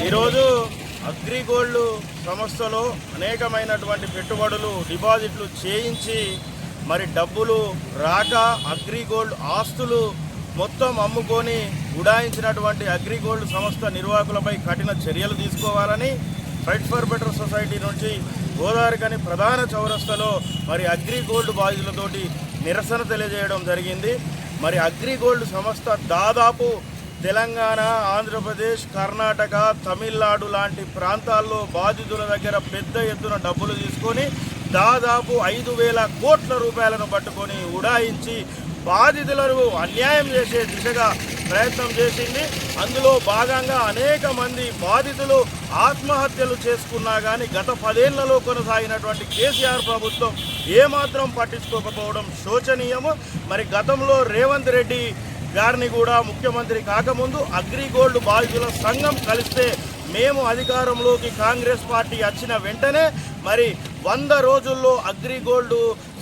ఈరోజు అగ్రిగోల్డ్ సంస్థలో అనేకమైనటువంటి పెట్టుబడులు డిపాజిట్లు చేయించి మరి డబ్బులు రాక అగ్రిగోల్డ్ ఆస్తులు మొత్తం అమ్ముకొని ఉడాయించినటువంటి అగ్రిగోల్డ్ సంస్థ నిర్వాహకులపై కఠిన చర్యలు తీసుకోవాలని ఫైట్ ఫర్ బెటర్ సొసైటీ నుంచి గోదావరికని ప్రధాన చౌరస్తలో మరి అగ్రిగోల్డ్ బాధితులతోటి నిరసన తెలియజేయడం జరిగింది. మరి అగ్రిగోల్డ్ సంస్థ దాదాపు తెలంగాణ ఆంధ్రప్రదేశ్ కర్ణాటక తమిళనాడు లాంటి ప్రాంతాల్లో బాధితుల దగ్గర పెద్ద ఎత్తున డబ్బులు తీసుకొని దాదాపు ఐదు వేల కోట్ల రూపాయలను పట్టుకొని ఉడాయించి బాధితులను అన్యాయం చేసే దిశగా ప్రయత్నం చేసింది. అందులో భాగంగా అనేక మంది బాధితులు ఆత్మహత్యలు చేసుకున్నా కానీ గత పదేళ్ళలో కొనసాగినటువంటి కేసీఆర్ ప్రభుత్వం ఏమాత్రం పట్టించుకోకపోవడం శోచనీయము. మరి గతంలో రేవంత్ రెడ్డి గారిని కూడా ముఖ్యమంత్రి కాకముందు అగ్రిగోల్డ్ బాధితుల సంఘం కలిస్తే మేము అధికారంలోకి కాంగ్రెస్ పార్టీ వచ్చిన వెంటనే మరి వంద రోజుల్లో అగ్రిగోల్డ్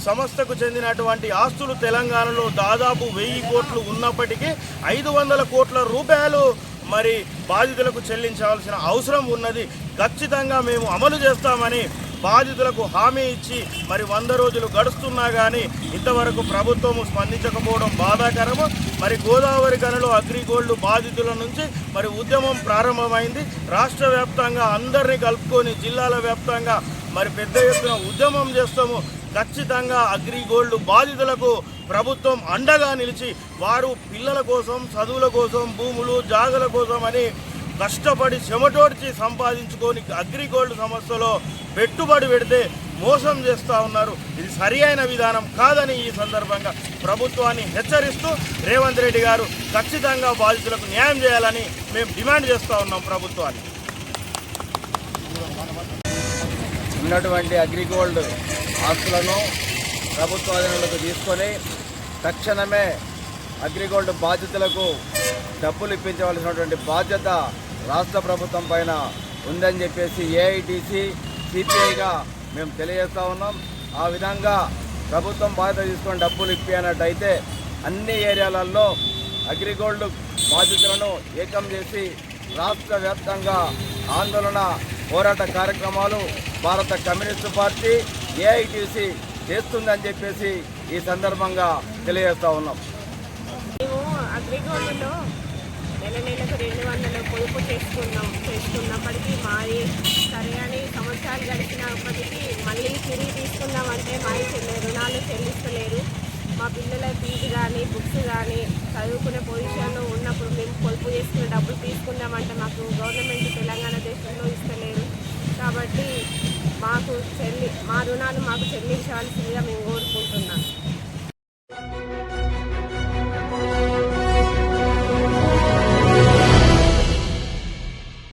సంస్థకు చెందినటువంటి ఆస్తులు తెలంగాణలో దాదాపు వెయ్యి కోట్లు ఉన్నప్పటికీ ఐదు వందల కోట్ల రూపాయలు మరి బాధితులకు చెల్లించాల్సిన అవసరం ఉన్నది. ఖచ్చితంగా మేము అమలు చేస్తామని బాధితులకు హామీ ఇచ్చి మరి వంద రోజులు గడుస్తున్నా కానీ ఇంతవరకు ప్రభుత్వము స్పందించకపోవడం బాధాకరము. మరి గోదావరి గనులు అగ్రిగోల్డ్ బాధితుల నుంచి మరి ఉద్యమం ప్రారంభమైంది. రాష్ట్ర వ్యాప్తంగా అందరినీ కలుపుకొని జిల్లాల వ్యాప్తంగా మరి పెద్ద ఎత్తున ఉద్యమం చేస్తాము. ఖచ్చితంగా అగ్రిగోల్డ్ బాధితులకు ప్రభుత్వం అండగా నిలిచి వారు పిల్లల కోసం చదువుల కోసం భూములు జాగల కోసం అని కష్టపడి చెమటోడ్చి సంపాదించుకొని అగ్రిగోల్డ్ సంస్థలో పెట్టుబడి పెడితే మోసం చేస్తూ ఉన్నారు. ఇది సరి అయిన విధానం కాదని ఈ సందర్భంగా ప్రభుత్వాన్ని హెచ్చరిస్తూ రేవంత్ రెడ్డి గారు ఖచ్చితంగా బాధితులకు న్యాయం చేయాలని మేము డిమాండ్ చేస్తూ ఉన్నాం ప్రభుత్వాన్ని. ఉన్నటువంటి అగ్రిగోల్డ్ ఆస్తులను ప్రభుత్వాధీనంలోకి తీసుకొని తక్షణమే అగ్రిగోల్డ్ బాధితులకు డబ్బులు ఇప్పించవలసినటువంటి బాధ్యత రాష్ట్ర ప్రభుత్వం పైన ఉందని చెప్పేసి ఏఐటీసీ సిపిఐగా మేము తెలియజేస్తూ ఉన్నాం. ఆ విధంగా ప్రభుత్వం బాధ్యత తీసుకొని డబ్బులు ఇప్పినట్టయితే అన్ని ఏరియాలలో అగ్రిగోల్డ్ బాధితులను ఏకం చేసి రాష్ట్ర వ్యాప్తంగా ఆందోళన పోరాట కార్యక్రమాలు భారత కమ్యూనిస్టు పార్టీ ఏఐటీసీ చేస్తుందని చెప్పేసి ఈ సందర్భంగా తెలియజేస్తా ఉన్నాం. మేము అగ్రిగోల్డ్లో నెల నెలకు రెండు పొదుపు చేసుకున్నాం చేసుకున్నప్పటికీ మాది సరే అని సంవత్సరాలు గడిచినప్పటికీ మళ్ళీ తిరిగి తీసుకున్నామంటే మాది చెల్లి రుణాలు చెల్లిస్తలేరు. మా పిల్లల ఫీజు కానీ బుక్స్ కానీ చదువుకునే పొజిషన్లో ఉన్నప్పుడు మేము పొదుపు చేసుకునే డబ్బులు తీసుకుందామంటే మాకు గవర్నమెంట్ తెలంగాణ దేశంలో ఇస్తలేరు. కాబట్టి మాకు చెల్లి మా రుణాలు మాకు చెల్లించాల్సిందిగా మేము కోరుకుంటున్నాం.